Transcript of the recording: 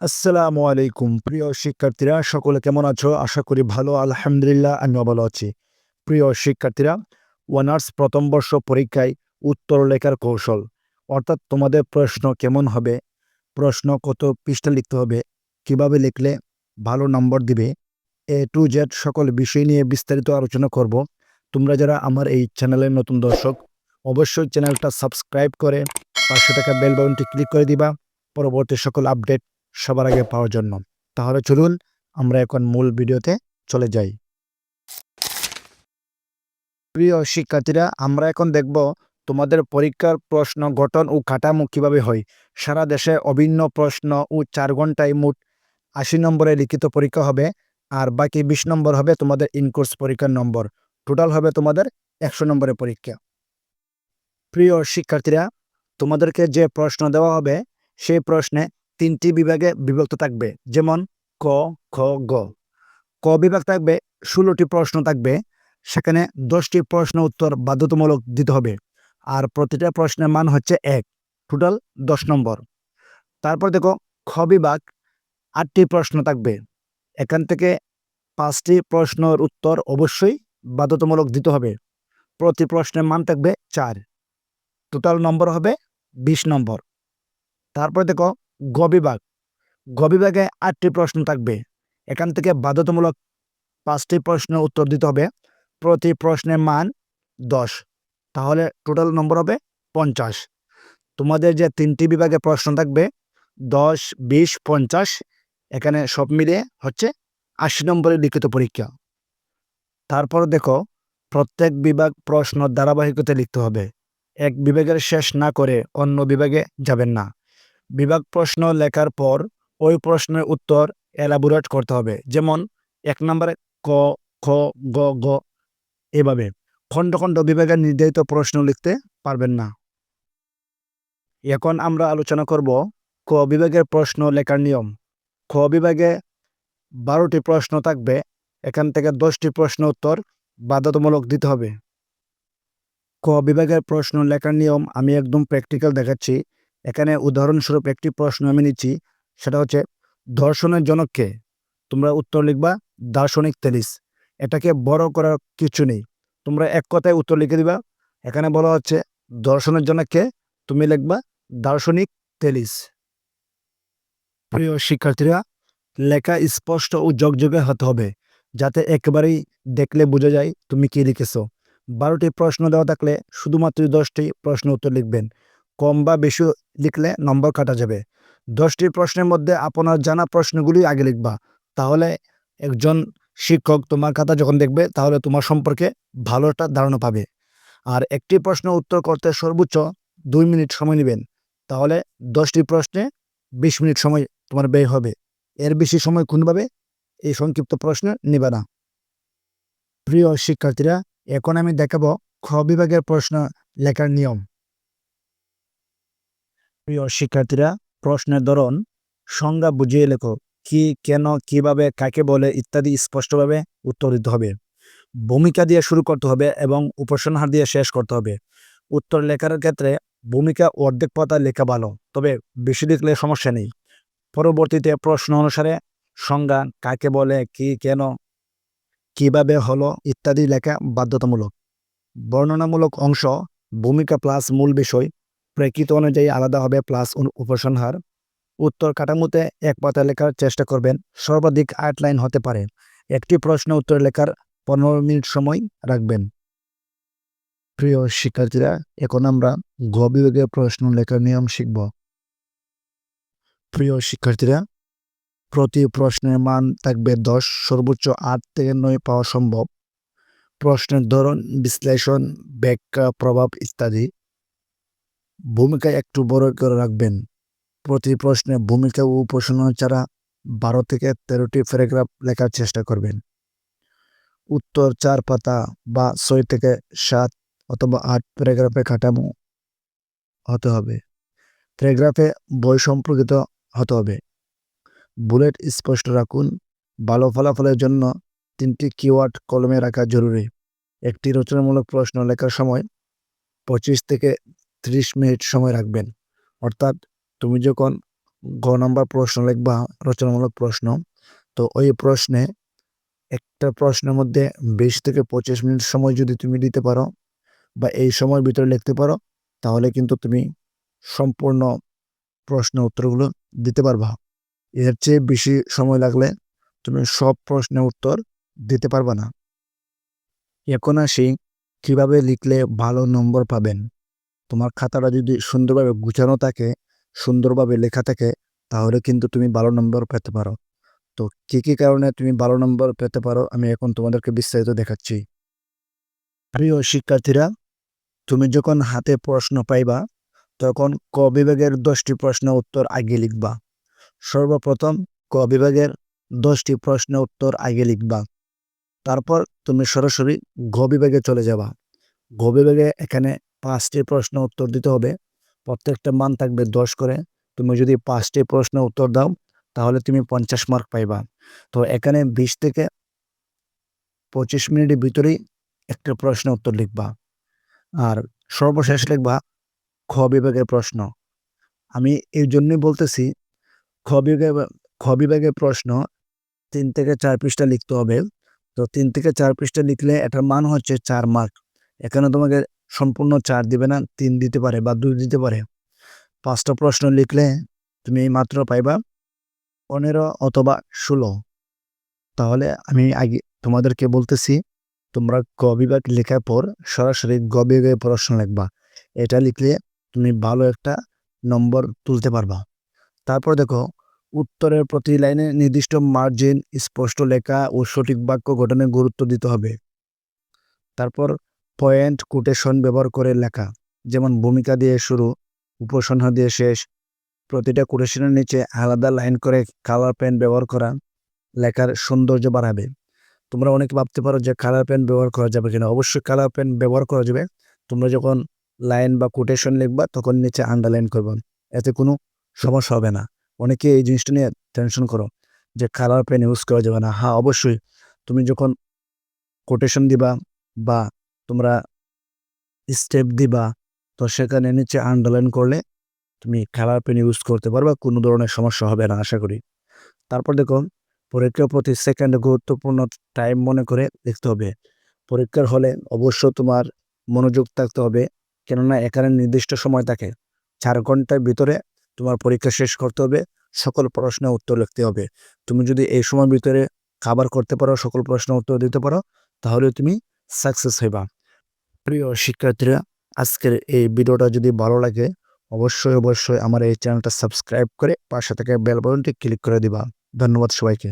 আসসালামু আলাইকুম। প্রিয় শিক্ষার্থীরা, সকলে কেমন আছো? আশা করি ভালো, আলহামদুলিল্লাহ, আমিও ভালো আছি। প্রিয় শিক্ষার্থীরা অনার্স প্রথম বর্ষ পরীক্ষায় উত্তর লেখার কৌশল, অর্থাৎ তোমাদের প্রশ্ন কেমন হবে? প্রশ্ন কত পৃষ্ঠা লিখতে হবে? কীভাবে লিখলে ভালো নম্বর দিবে? এ টু জেড সকল বিষয় নিয়ে বিস্তারিত আলোচনা করব। তোমরা যারা আমার এই চ্যানেলের নতুন দর্শক, অবশ্যই চ্যানেলটা সাবস্ক্রাইব করে পাঁচশো টাকা বেল বাটনটি ক্লিক করে দিবা। পরবর্তী সকল আপডেট সবার আগে পাওয়ার জন্য। তাহলে চলুন, আমরা এখন মূল ভিডিওতে চলে যাই। প্রিয় শিক্ষার্থীরা, আমরা এখন দেখব তোমাদের পরীক্ষার প্রশ্ন গঠন ও কাঠামো কীভাবে হয়। সারা দেশে অভিন্ন প্রশ্ন ও চার ঘন্টায় মোট আশি নম্বরে লিখিত পরীক্ষা হবে, আর বাকি বিশ নম্বর হবে তোমাদের ইনকোর্স পরীক্ষার নম্বর। টোটাল হবে তোমাদের একশো নম্বরের পরীক্ষা। প্রিয় শিক্ষার্থীরা, তোমাদেরকে যে প্রশ্ন দেওয়া হবে, সেই প্রশ্নে তিনটি বিভাগে বিভক্ত থাকবে, যেমন ক, খ, গ। ক বিভাগ থাকবে, ষোলোটি প্রশ্ন থাকবে, সেখানে দশটি প্রশ্ন উত্তর বাধ্যতামূলক দিতে হবে। আর প্রতিটা প্রশ্নের মান হচ্ছে এক টোটাল দশ নম্বর। তারপর দেখো, খ বিভাগ আটটি প্রশ্ন থাকবে। এখান থেকে পাঁচটি প্রশ্নের উত্তর অবশ্যই বাধ্যতামূলক দিতে হবে। প্রতি প্রশ্নের মান থাকবে চার টোটাল নম্বর হবে বিশ নম্বর। তারপর দেখো গ বিভাগ আটটি প্রশ্ন থাকবে। এখান থেকে বাধ্যতামূলক পাঁচটি প্রশ্নের উত্তর দিতে হবে। প্রতি প্রশ্নের মান দশ। তাহলে টোটাল নম্বর হবে পঞ্চাশ। তোমাদের যে তিনটি বিভাগে প্রশ্ন থাকবে, দশ, বিশ, পঞ্চাশ, এখানে সব মিলিয়ে হচ্ছে আশি নম্বরের লিখিত পরীক্ষা। তারপর দেখো, প্রত্যেক বিভাগ প্রশ্ন ধারাবাহিকতা লিখতে হবে। এক বিভাগের শেষ না করে অন্য বিভাগে যাবেন না। বিভাগ প্রশ্ন লেখার পর ওই প্রশ্নের উত্তর এলাবোরেট করতে হবে। যেমন, এক নম্বরে ক, খ, গ গ এভাবে। খণ্ড খণ্ড বিভাগের নির্ধারিত প্রশ্ন লিখতে পারবেন না। এখন আমরা আলোচনা করব ক বিভাগের প্রশ্ন লেখার নিয়ম। খ বিভাগে বারোটি প্রশ্ন থাকবে। এখান থেকে দশটি প্রশ্ন উত্তর বাধ্যতামূলক দিতে হবে। ক বিভাগের প্রশ্ন লেখার নিয়ম আমি একদম প্র্যাকটিক্যাল দেখাচ্ছি। এখানে উদাহরণস্বরূপ একটি প্রশ্ন আমি নিচ্ছি, সেটা হচ্ছে, দর্শনের জনককে তোমরা উত্তর লিখবা, দার্শনিক তেলিস এটাকে বড় করার কিছু নেই। তোমরা এক কথায় উত্তর লিখে দিবা। এখানে বলা হচ্ছে, দর্শনের জনককে তুমি লিখবা, দার্শনিক তেলিস প্রিয় শিক্ষার্থীরা, লেখা স্পষ্ট ও যোগযোগে হতে হবে, যাতে একেবারেই দেখলে বোঝা যায় তুমি কি লিখেছো। বারোটি প্রশ্ন দেওয়া থাকলে শুধুমাত্র দশটি প্রশ্ন উত্তর লিখবেন। কম বা বেশি লিখলে নম্বর কাটা যাবে। দশটি প্রশ্নের মধ্যে আপনার জানা প্রশ্নগুলি আগে লিখবা। তাহলে একজন শিক্ষক তোমার খাতা যখন দেখবে, তাহলে তোমার সম্পর্কে ভালো একটা ধারণা পাবে। আর একটি প্রশ্ন উত্তর করতে সর্বোচ্চ দুই মিনিট সময় নেবেন। তাহলে দশটি প্রশ্নে বিশ মিনিট সময় তোমার ব্যয় হবে। এর বেশি সময় কোনভাবে এই সংক্ষিপ্ত প্রশ্ন নেবে না। প্রিয় শিক্ষার্থীরা, এখন আমি দেখাবো খ বিভাগের প্রশ্ন লেখার নিয়ম। প্রিয় শিক্ষার্থীরা, প্রশ্নের ধরন, সংজ্ঞা বুঝিয়ে লেখো। কি, কেন, কীভাবে, কাকে বলে, ইত্যাদি স্পষ্টভাবে উত্তর দিতে হবে। ভূমিকা দিয়ে শুরু করতে হবে এবং উপসংহার দিয়ে শেষ করতে হবে। উত্তর লেখার ক্ষেত্রে ভূমিকা অর্ধেক পাতা লেখা ভালো, তবে বেশি লিখলে সমস্যা নেই। পরবর্তীতে প্রশ্ন অনুসারে সংজ্ঞা কাকে বলে, কি, কেন, কীভাবে হলো ইত্যাদি লেখা বাধ্যতামূলক। বর্ণনামূলক অংশ, ভূমিকা প্লাস মূল বিষয় প্রেক্ষিত অনুযায়ী আলাদা হবে প্লাস উপসংহার। উত্তর কাঠামোতে এক পাতা লেখার চেষ্টা করবেন। সর্বাধিক আট লাইন হতে পারে। একটি প্রশ্ন উত্তর লেখার পনেরো মিনিট সময় রাখবেন। প্রিয় শিক্ষার্থীরা, এখন আমরা গ বিভাগের প্রশ্ন লেখার নিয়ম শিখব। প্রিয় শিক্ষার্থীরা, প্রতি প্রশ্নের মান থাকবে দশ, সর্বোচ্চ আট থেকে নয় পাওয়া সম্ভব। প্রশ্নের ধরন, বিশ্লেষণ, ব্যাখ্যা, প্রভাব ইত্যাদি। ভূমিকা একটু বড় করে রাখবেন। প্রতি প্রশ্নে ভূমিকা ও উপসংহার ছাড়া বারো থেকে তেরোটি প্যারাগ্রাফ লেখার চেষ্টা করবেন। উত্তর চার পাতা বা ছয় থেকে সাত অথবা আট প্যারাগ্রাফে কাঠামো হতে হবে। প্যারাগ্রাফে বই সম্পর্কিত হতে হবে। বুলেট স্পষ্ট রাখুন। ভালো ফলাফলের জন্য তিনটি কিওয়ার্ড কলমে রাখা জরুরি। একটি রচনামূলক প্রশ্ন লেখার সময় পঁচিশ থেকে ত্রিশ মিনিট সময় রাখবেন। অর্থাৎ তুমি যখন গ নাম্বার প্রশ্ন লিখবা, রচনামূলক প্রশ্ন, তো ওই প্রশ্নে একটা প্রশ্নের মধ্যে বিশ থেকে পঁচিশ মিনিট সময় যদি তুমি দিতে পারো বা এই সময়ের ভিতরে লিখতে পারো, তাহলে কিন্তু তুমি সম্পূর্ণ প্রশ্ন উত্তরগুলো দিতে পারবা। এর চেয়ে বেশি সময় লাগলে তুমি সব প্রশ্নের উত্তর দিতে পারবা না। এখন আসি, কীভাবে লিখলে ভালো নম্বর পাবেন? তোমার খাতাটা যদি সুন্দরভাবে গুছানো থাকে, সুন্দরভাবে লেখা থাকে, তাহলে কিন্তু তুমি ভালো নম্বর পেতে পারো। তো কী কী কারণে তুমি ভালো নম্বর পেতে পারো, আমি এখন তোমাদেরকে বিস্তারিত দেখাচ্ছি। প্রিয় শিক্ষার্থীরা, তুমি যখন হাতে প্রশ্ন পাইবা, তখন ক বিভাগের দশটি প্রশ্ন উত্তর আগে লিখবা। সর্বপ্রথম ক বিভাগের দশটি প্রশ্ন উত্তর আগে লিখবা। তারপর তুমি সরাসরি ঘ বিভাগে চলে যাবা। ঘ বিভাগে এখানে পাঁচটি প্রশ্ন উত্তর দিতে হবে। প্রত্যেকটা মান থাকবে দশ করে। তুমি যদি পাঁচটি প্রশ্ন উত্তর দাও, তাহলে তুমি পঞ্চাশ মার্ক পাইবা। তো এখানে বিশ থেকে পঁচিশ মিনিটের ভিতরেই একটা প্রশ্ন উত্তর লিখবা। আর সর্বশেষ লিখবা, খ বিভাগের প্রশ্ন। আমি এই জন্যই বলতেছি, খ বিভাগে, খ বিভাগের প্রশ্ন তিন থেকে চার পৃষ্ঠা লিখতে হবে। তো তিন থেকে চার পৃষ্ঠা লিখলে এটার মান হচ্ছে চার মার্ক এখানে তোমাকে সম্পূর্ণ চার দিবে না, তিন দিতে পারে বা দুই দিতে পারে। পাঁচটা প্রশ্ন লিখলে তুমি মাত্র পাইবা পনেরো অথবা ষোলো। তাহলে আমি আগে তোমাদেরকে বলতেছি, তোমরা গ বিভাগ লেখার পর সরাসরি গ বিভাগে প্রশ্ন লিখবা। এটা লিখলে তুমি ভালো একটা নম্বর তুলতে পারবা। তারপর দেখো, উত্তরের প্রতি লাইনে নির্দিষ্ট মার্জিন, স্পষ্ট লেখা ও সঠিক বাক্য গঠনে গুরুত্ব দিতে হবে। তারপর পয়েন্ট কোটেশন ব্যবহার করে লেখা। যেমন ভূমিকা দিয়ে শুরু, উপসংহার দিয়ে শেষ, প্রতিটা কোটেশনের নিচে আলাদা লাইন করে কালার পেন ব্যবহার করা, লেখার সৌন্দর্য বাড়াবে। তোমরা অনেকে ভাবতে পারো যে কালার পেন ব্যবহার করা যাবে কিনা। অবশ্যই কালার পেন ব্যবহার করা যাবে। তোমরা যখন লাইন বা কোটেশন লিখবা, তখন নিচে আন্ডারলাইন করবা। এতে কোনো সমস্যা হবে না। অনেকে এই জিনিসটা নিয়ে টেনশন করো যে কালার পেন ইউজ করা যাবে না। হ্যাঁ অবশ্যই। তুমি যখন কোটেশন দিবা বা তোমরা স্টেপ দিবা। তো সেখানে নিচে আন্ডারলাইন করলে তুমি খেলার পেন ইউজ করতে পারবা, কোনো ধরনের সমস্যা হবে না, আশা করি। তারপর দেখো পরীক্ষা প্রতি সেকেন্ডে গুরুত্বপূর্ণ টাইম মনে করে দেখতে হবে। পরীক্ষার হলে অবশ্য তোমার মনোযোগ থাকতে হবে, কেননা এখানে নির্দিষ্ট সময় থাকে। চার ঘণ্টার ভিতরে তোমার পরীক্ষা শেষ করতে হবে, সকল প্রশ্নের উত্তর লিখতে হবে। তুমি যদি এই সময়ের ভিতরে খাবার করতে পারো, সকল প্রশ্ন উত্তর দিতে পারো, তাহলে তুমি সাকসেস হইবা। প্রিয় শিক্ষার্থীরা, আজকের এই ভিডিওটা যদি ভালো লাগে, অবশ্যই অবশ্যই আমার এই চ্যানেলটা সাবস্ক্রাইব করে পাশে থেকে বেল ক্লিক করে দিবা। ধন্যবাদ সবাইকে।